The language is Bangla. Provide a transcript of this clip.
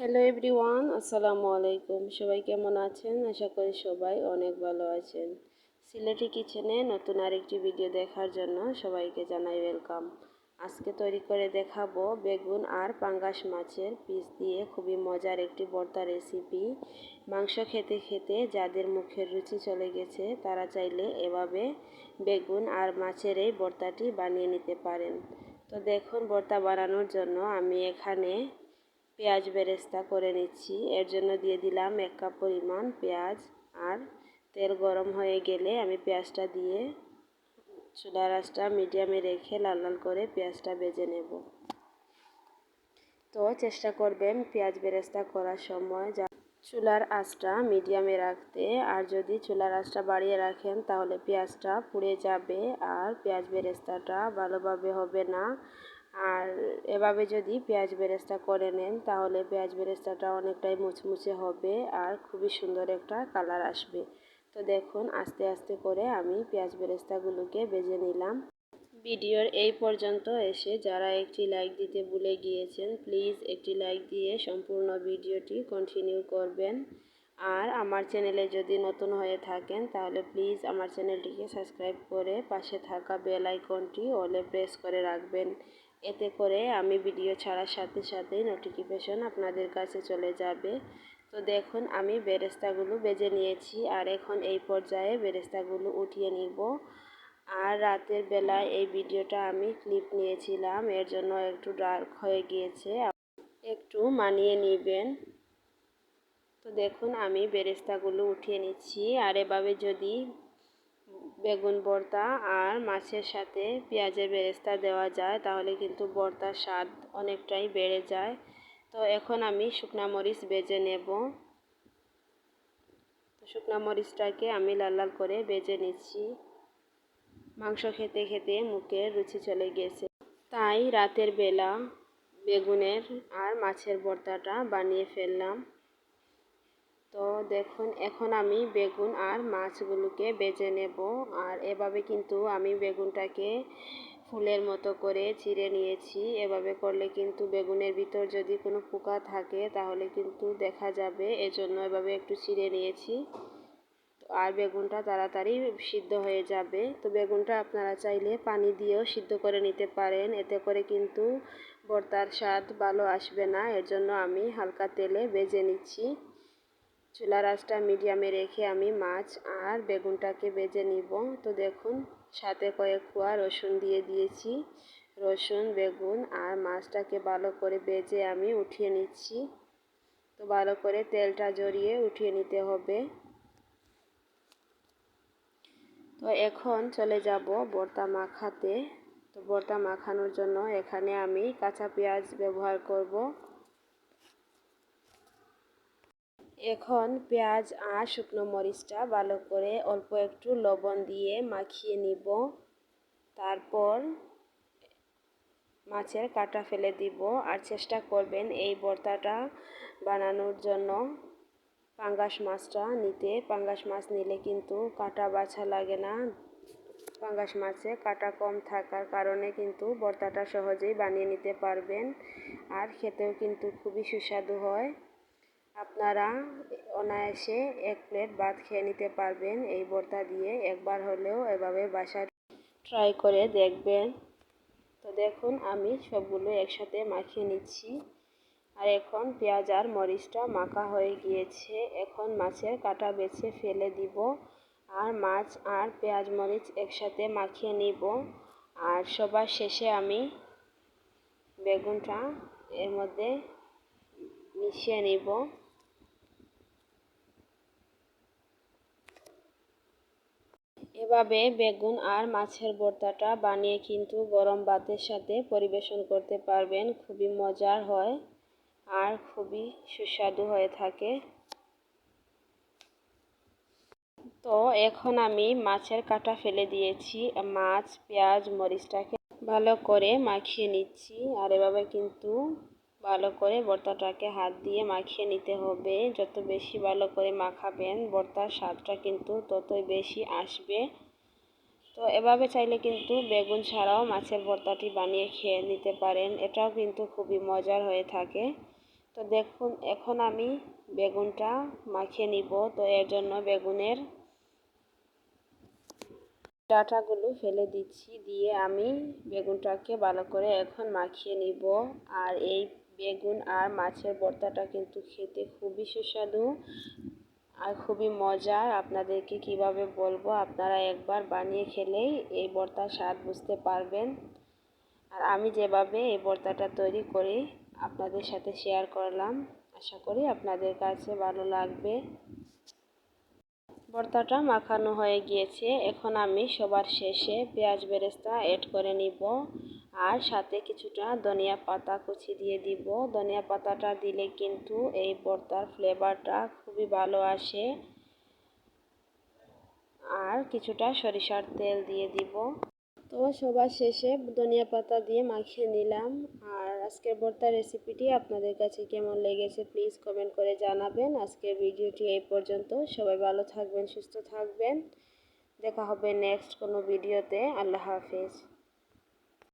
হ্যালো এভরিওয়ান আসসালামু আলাইকুম সবাই কেমন আছেন? আশা করি সবাই অনেক ভালো আছেন। সিলেটি কিচেনে নতুন আরেকটি ভিডিও দেখার জন্য সবাইকে জানাই ওয়েলকাম আজকে তৈরি করে দেখাবো বেগুন আর পাঙ্গাস মাছের পিস দিয়ে খুবই মজার একটি ভর্তা রেসিপি মাংস খেতে খেতে যাদের মুখের রুচি চলে গেছে, তারা চাইলে এভাবে বেগুন আর মাছের এই ভর্তাটি বানিয়ে নিতে পারেন। তো দেখুন ভর্তা বানানোর জন্য আমি এখানে পেঁয়াজ বেরেস্তা করে নিচ্ছি। এর জন্য দিয়ে দিলাম এক কাপ পরিমাণ পেঁয়াজ। আর তেল গরম হয়ে গেলে আমি পেঁয়াজটা দিয়ে চুলা রাসটা মিডিয়ামে রেখে লাল লাল করে পেঁয়াজটা বেজে নেব। তো চেষ্টা করবেন পেঁয়াজ বেরেস্তা করার সময় যা চুলার আঁচটা মিডিয়ামে রাখতে। আর যদি চুলার আঁচটা বাড়িয়ে রাখেন তাহলে পেঁয়াজটা পুড়ে যাবে। আর পেঁয়াজ বেরেস্তাটা ভালোভাবে হবে না। আর এভাবে যদি পেঁয়াজ বেরেস্তা করে নেন, তাহলে পেঁয়াজ বেরেস্তাটা অনেকটাই মুচমুচে হবে আর খুবই সুন্দর একটা কালার আসবে। তো দেখুন, আস্তে আস্তে করে আমি পেঁয়াজ বেরেস্তাগুলোকে বেজে নিলাম। ভিডিওর এই পর্যন্ত এসে যারা একটি লাইক দিতে ভুলে গিয়েছেন, প্লিজ একটি লাইক দিয়ে সম্পূর্ণ ভিডিওটি কন্টিনিউ করবেন। আর আমার চ্যানেলে যদি নতুন হয়ে থাকেন, তাহলে প্লিজ আমার চ্যানেলটিকে সাবস্ক্রাইব করে পাশে থাকা বেল আইকনটি অলে প্রেস করে রাখবেন। এতে করে আমি ভিডিও ছাড়ার সাথে সাথে নোটিফিকেশন আপনাদের কাছে চলে যাবে। তো দেখুন, আমি বেরেস্তাগুলো বেজে নিয়েছি আর এখন এই পর্যায়ে বেরেস্তাগুলো উঠিয়ে নিব। আর রাতের বেলায় এই ভিডিওটা আমি ক্লিপ নিয়েছিলাম, এর জন্য একটু ডার্ক হয়ে গিয়েছে। একটু মানিয়ে নেবেন। তো দেখুন, আমি বেরেস্তাগুলো উঠিয়ে নিচ্ছি। আর এভাবে যদি বেগুন ভর্তা আর মাছের সাথে পেঁয়াজের বেরেস্তা দেওয়া যায়, তাহলে কিন্তু ভর্তার স্বাদ অনেকটাই বেড়ে যায়। তো এখন আমি শুকনা মরিচ বেজে নেব। শুকনা মরিচটাকে আমি লাল লাল করে বেজে নিচ্ছি। মাংস খেতে খেতে মুখে রুচি চলে গেছে। তাই রাতের বেলা বেগুনের আর মাছের ভর্তাটা বানিয়ে ফেললাম। তো দেখুন, এখন আমি বেগুন আর মাছগুলোকে বেজে নেব। আর এভাবে কিন্তু আমি বেগুনটাকে ফুলের মতো করে চিড়ে নিয়েছি। এভাবে করলে কিন্তু বেগুনের ভিতর যদি কোনো পোকা থাকে, তাহলে কিন্তু দেখা যাবে। এজন্য এভাবে একটু চিড়ে নিয়েছি। আর বেগুনটা তাড়াতাড়ি সিদ্ধ হয়ে যাবে। তো বেগুনটা আপনারা চাইলে পানি দিয়েও সিদ্ধ করে নিতে পারেন। এতে করে কিন্তু ভর্তার স্বাদ ভালো আসবে না। এর জন্য আমি হালকা তেলে বেজে নিচ্ছি। চুলার আঁচটা মিডিয়ামে রেখে আমি মাছ আর বেগুনটাকে বেজে নিব। তো দেখুন, সাথে কয়েক কোয়া রসুন দিয়ে দিয়েছি। রসুন, বেগুন আর মাছটাকে ভালো করে বেজে আমি উঠিয়ে নিচ্ছি। তো ভালো করে তেলটা জড়িয়ে উঠিয়ে নিতে হবে। তো এখন চলে যাব বর্তা মাখাতে। তো বর্তা মাখানোর জন্য এখানে আমি কাঁচা পেঁয়াজ ব্যবহার করব। এখন পেঁয়াজ আর শুকনো মরিচটা ভালো করে অল্প একটু লবণ দিয়ে মাখিয়ে নিব। তারপর মাছের কাটা ফেলে দিব। আর চেষ্টা করবেন এই ভর্তাটা বানানোর জন্য। পাঙ্গাস মাছটা নিতে। পাঙ্গাস মাছ নিলে কিন্তু কাটা বাছা লাগে না। পাঙ্গাস মাছে কাটা কম থাকার কারণে কিন্তু ভর্তাটা সহজেই বানিয়ে নিতে পারবেন। আর খেতেও কিন্তু খুবই সুস্বাদু হয়। আপনারা অনায়াসে এক প্লেট ভাত খেয়ে নিতে পারবেন এই ভর্তা দিয়ে। একবার হলেও এভাবে বাসায় ট্রাই করে দেখবেন। তো দেখুন, আমি সবগুলো একসাথে মাখিয়ে নিচ্ছি। আর এখন পেঁয়াজ আর মরিচটা মাখা হয়ে গিয়েছে। এখন মাছের কাটা বেছে ফেলে দিব। আর মাছ আর পেঁয়াজ মরিচ একসাথে মাখিয়ে নিব। আর সবার শেষে আমি বেগুনটা এর মধ্যে মিশিয়ে নিব। এভাবে বেগুন আর মাছের ভর্তাটা বানিয়ে কিন্তু গরম ভাতের সাথে পরিবেশন করতে পারবেন। খুবই মজার হয় আর খুবই সুস্বাদু হয়ে থাকে। তো এখন আমি মাছের কাটা ফেলে দিয়েছি। মাছ, পেঁয়াজ, মরিচটাকে ভালো করে মাখিয়ে নিচ্ছি। আর এভাবে কিন্তু ভালো করে ভর্তাটাকে হাত দিয়ে মাখিয়ে নিতে হবে। যত বেশি ভালো করে মাখাবেন ভর্তার স্বাদটা কিন্তু ততই বেশি আসবে। তো এভাবে চাইলে কিন্তু বেগুন ছাড়াও মাছের ভর্তাটি বানিয়ে খেয়ে নিতে পারেন। এটাও কিন্তু খুবই মজার হয়ে থাকে। তো দেখুন, এখন আমি বেগুনটা মাখিয়ে নিব। তো এর জন্য বেগুনের ডাটাগুলো ফেলে দিচ্ছি। দিয়ে আমি বেগুনটাকে ভালো করে এখন মাখিয়ে নিব। আর এই বেগুন আর মাছের ভর্তাটা কিন্তু খেতে খুবই সুস্বাদু আর খুবই মজার। আপনাদেরকে কীভাবে বলব? আপনারা একবার বানিয়ে খেলেই এই ভর্তার স্বাদ বুঝতে পারবেন। আর আমি যেভাবে এই ভর্তাটা তৈরি করি, আপনাদের সাথে শেয়ার করলাম। আশা করি আপনাদের কাছে ভালো লাগবে। ভর্তাটা মাখানো হয়ে গিয়েছে। এখন আমি সবার শেষে পেঁয়াজ বেরেস্তা অ্যাড করে নিব। আর সাথে কিছুটা ধনিয়া পাতা কুচি দিয়ে দিব। ধনিয়া পাতাটা দিলে কিন্তু এই ভর্তার ফ্লেভারটা খুবই ভালো আসে। আর কিছুটা সরিষার তেল দিয়ে দিব। তো সবার শেষে ধনিয়া পাতা দিয়ে মাখিয়ে নিলাম। আর আজকের ভর্তার রেসিপিটি আপনাদের কাছে কেমন লেগেছে প্লিজ কমেন্ট করে জানাবেন। আজকের ভিডিওটি এই পর্যন্ত। সবাই ভালো থাকবেন, সুস্থ থাকবেন। দেখা হবে নেক্সট কোনো ভিডিওতে আল্লাহ হাফেজ।